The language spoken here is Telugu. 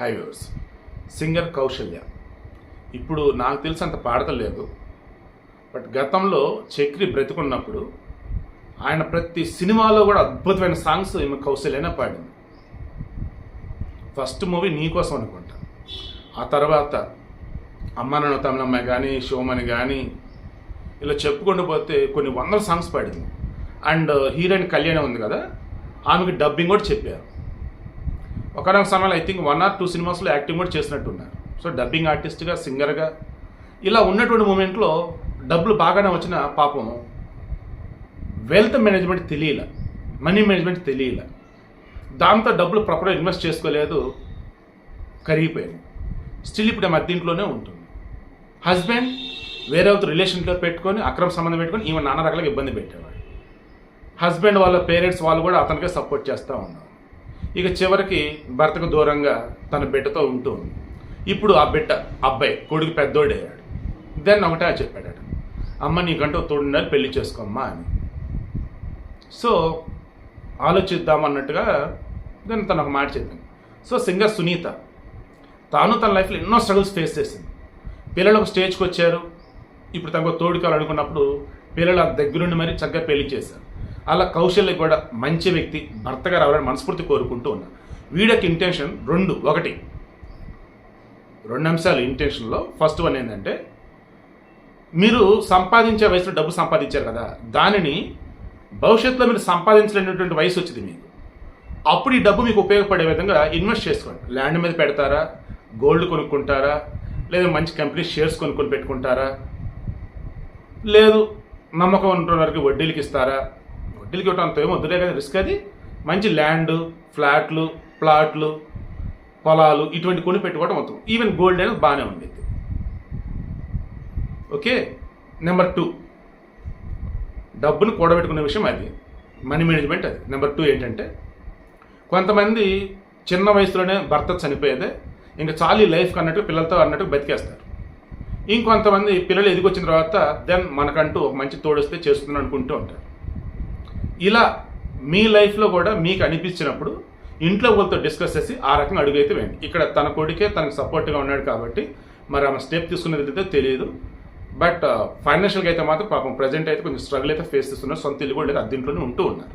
హైవేస్ సింగర్ కౌశల్య ఇప్పుడు నాకు తెలిసి అంత పాడతలేదు బట్ గతంలో చక్రి బ్రతికున్నప్పుడు ఆయన ప్రతి సినిమాలో కూడా అద్భుతమైన సాంగ్స్ ఈమె కౌశల్యనే పాడింది. ఫస్ట్ మూవీ నీకోసం అనుకుంటా. ఆ తర్వాత అమ్మ నన్ను తమిళమ్మాయి కానీ శివమణి కానీ ఇలా చెప్పుకుంటూ పోతే కొన్ని వందల సాంగ్స్ పాడింది. అండ్ హీరోయిన్ కళ్యాణి ఉంది కదా ఆమెకి డబ్బింగ్ కూడా చెప్పారు. ఒకనొక సమయంలో I think one or two సినిమాస్లో యాక్టింగ్ కూడా చేసినట్టున్నారు. సో డబ్బింగ్ ఆర్టిస్ట్గా సింగర్గా ఇలా ఉన్నటువంటి మూమెంట్లో డబ్బులు బాగానే వచ్చిన పాపం వెల్త్ మేనేజ్మెంట్ తెలియలే మనీ మేనేజ్మెంట్ తెలియలే. దాంతో డబ్బులు ప్రాపర్గా ఇన్వెస్ట్ చేసుకోలేదు కరిగిపోయింది. స్టిల్ ఇప్పుడు ఆమె దీంట్లోనే ఉంటుంది. హస్బెండ్ వేరే ఒక రిలేషన్లో పెట్టుకొని అక్రమ సంబంధం పెట్టుకొని ఈమె నాన్న రకాలుగా ఇబ్బంది పెట్టేవాడు. హస్బెండ్ వాళ్ళ పేరెంట్స్ వాళ్ళు కూడా అతనికే సపోర్ట్ చేస్తూ ఉన్నారు. ఇక చివరికి భర్తకు దూరంగా తన బిడ్డతో ఉంటూ ఇప్పుడు ఆ బిడ్డ అబ్బాయి కొడుకు పెద్దోడయ్యాడు. దెన్ ఒకటే చెప్పాడు అమ్మ నీకంటూ తోడుండాలి పెళ్ళి చేసుకోమ్మా అని. సో ఆలోచిద్దామన్నట్టుగా దాన్ని దెన్ తను ఒక మాట చెప్పింది సో సింగర్ సునీత తాను తన లైఫ్లో ఎన్నో స్ట్రగుల్స్ ఫేస్ చేసింది. పిల్లలు ఒక స్టేజ్కి వచ్చారు. ఇప్పుడు తనకు తోడుకోవాలి అనుకున్నప్పుడు పిల్లలు ఆ దగ్గరుండి మరి చక్కగా పెళ్ళి చేశారు. అలా కౌశల్య కూడా మంచి వ్యక్తి భర్తగా రావాలని మనస్ఫూర్తి కోరుకుంటూ ఉన్నా. వీడియోకి ఇంటెన్షన్ రెండు. ఒకటి రెండు అంశాలు ఇంటెన్షన్లో ఫస్ట్ వన్ ఏంటంటే మీరు సంపాదించే వయసులో డబ్బు సంపాదించారు కదా దానిని భవిష్యత్తులో మీరు సంపాదించలేనటువంటి వయసు వచ్చింది మీకు. అప్పుడు ఈ డబ్బు మీకు ఉపయోగపడే విధంగా ఇన్వెస్ట్ చేసుకోండి. ల్యాండ్ మీద పెడతారా? గోల్డ్ కొనుక్కుంటారా? లేదా మంచి కంపెనీ షేర్స్ కొనుక్కొని పెట్టుకుంటారా? లేదు నమ్మకం ఉన్నటువంటి వారికి వడ్డీలకి ఇస్తారా? వడ్డీలకి ఇవ్వటం అంత ఏమో వద్దులే కదా రిస్క్ అది. మంచి ల్యాండ్ ఫ్లాట్లు ప్లాట్లు పొలాలు ఇటువంటి కొని పెట్టుకోవడం అవుతాం ఈవెన్ గోల్డ్ అనేది బాగానే ఉండేది ఓకే నెంబర్ టూ డబ్బును కూడబెట్టుకునే విషయం అది. మనీ మేనేజ్మెంట్ అది. నెంబర్ టూ ఏంటంటే కొంతమంది చిన్న వయసులోనే భర్త చనిపోయేదే. ఇంకా చాలు ఈ లైఫ్ అన్నట్టు పిల్లలతో అన్నట్టు బతికేస్తారు. ఇంకొంతమంది పిల్లలు ఎదిగొచ్చిన తర్వాత దెన్ మనకంటూ ఒక మంచి తోడొస్తే చేస్తుందని అనుకుంటూ ఉంటారు. ఇలా మీ లైఫ్లో కూడా మీకు అనిపించినప్పుడు ఇంట్లో వాళ్ళతో డిస్కస్ చేసి ఆ రకంగా అడుగైతే వేయండి. ఇక్కడ తన కొడుకే తనకు సపోర్ట్గా ఉన్నాడు కాబట్టి మరి ఆమె స్టెప్ తీసుకునేది అయితే తెలియదు. బట్ ఫైనాన్షియల్గా uh, అయితే మాత్రం పాపం ప్రజెంట్ అయితే కొంచెం స్ట్రగుల్ అయితే ఫేస్ చేస్తున్నారు. సొంత ఇల్లు కూడా లేదు అద్దీంట్లోనే ఉంటూ ఉన్నారు.